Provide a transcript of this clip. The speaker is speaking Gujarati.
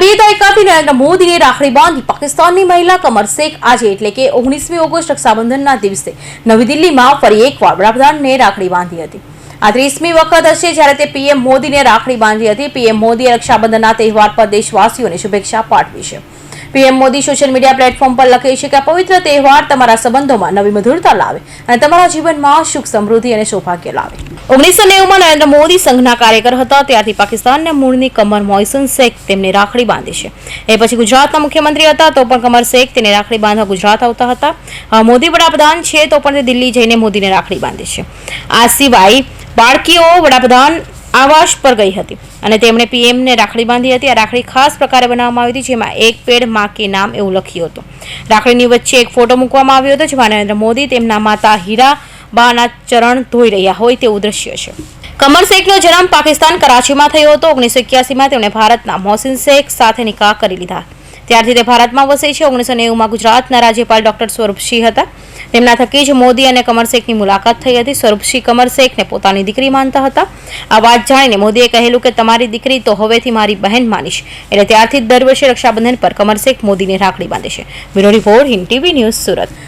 બે દાયકાથી નરેન્દ્ર મોદીને રાખડી બાંધી પાકિસ્તાનની મહિલા કમર શેખ આજે એટલે કે ઓગણીસમી ઓગસ્ટ રક્ષાબંધનના દિવસે નવી દિલ્હીમાં ફરી એકવાર વડાપ્રધાનને રાખડી બાંધી હતી. આ ત્રીસમી વખત હશે જ્યારે તે પીએમ મોદીને રાખડી બાંધી હતી. પીએમ મોદીએ રક્ષાબંધનના તહેવાર પર દેશવાસીઓને શુભેચ્છા પાઠવી છે. PM Modi social media platform પર લખે છે કે પવિત્ર તહેવાર તમારા સંબંધોમાં નવી મધુરતા લાવે અને તમારા જીવનમાં સુખ સમૃદ્ધિ અને સૌભાગ્ય લાવે. ઓગણીસો નેવુંમાં નરેન્દ્ર મોદી સંઘના કાર્યકર હતા. ત્યારથી પાકિસ્તાનના મૂળની કમર મોહસિન શેખ તેમને રાખડી બાંધી છે. એ પછી ગુજરાતના મુખ્યમંત્રી હતા તો પણ કમર શેખ તેને રાખડી બાંધવા ગુજરાત આવતા હતા. મોદી વડાપ્રધાન છે તો પણ તે દિલ્હી જઈને મોદીને રાખડી બાંધે છે. આ સિવાય બાળકીઓ વડાપ્રધાન આવાસ પર ગઈ હતી અને તેમણે પીએમને રાખડી બાંધી હતી. આ રાખડી ખાસ પ્રકારે બનાવવામાં આવી હતી, જેમાં એક પેડમાં કે નામ એવું લખ્યું હતું. રાખડીની વચ્ચે એક ફોટો મૂકવામાં આવ્યો હતો, જેમાં નરેન્દ્ર મોદી તેમના માતા હીરા બાના ચરણ ધોઈ રહ્યા હોય તેવું દ્રશ્ય છે. કમર શેખનો જન્મ પાકિસ્તાન કરાચીમાં થયો હતો. ઓગણીસો એક્યાસીમાં તેમણે ભારતના મોહસિન શેખ સાથે નિકાહ કરી લીધા. ત્યારથી તે ભારતમાં વસે છે. ઓગણીસો નેવુંમાં ગુજરાતના રાજ્યપાલ ડોક્ટર સ્વરૂપસિંહ હતા. તેમના થકી જ મોદી અને કમર શેખની મુલાકાત થઈ હતી. સ્વરૂપસિંહ કમર શેખને પોતાની દીકરી માનતા હતા. આ વાત જાણીને મોદીએ કહેલું કે, તમારી દીકરી તો હવેથી મારી બહેન માનીશ. એટલે ત્યારથી દર વર્ષે રક્ષાબંધન પર કમર શેખ મોદીને રાખડી બાંધે છે. Bureau report Hind TV news Surat.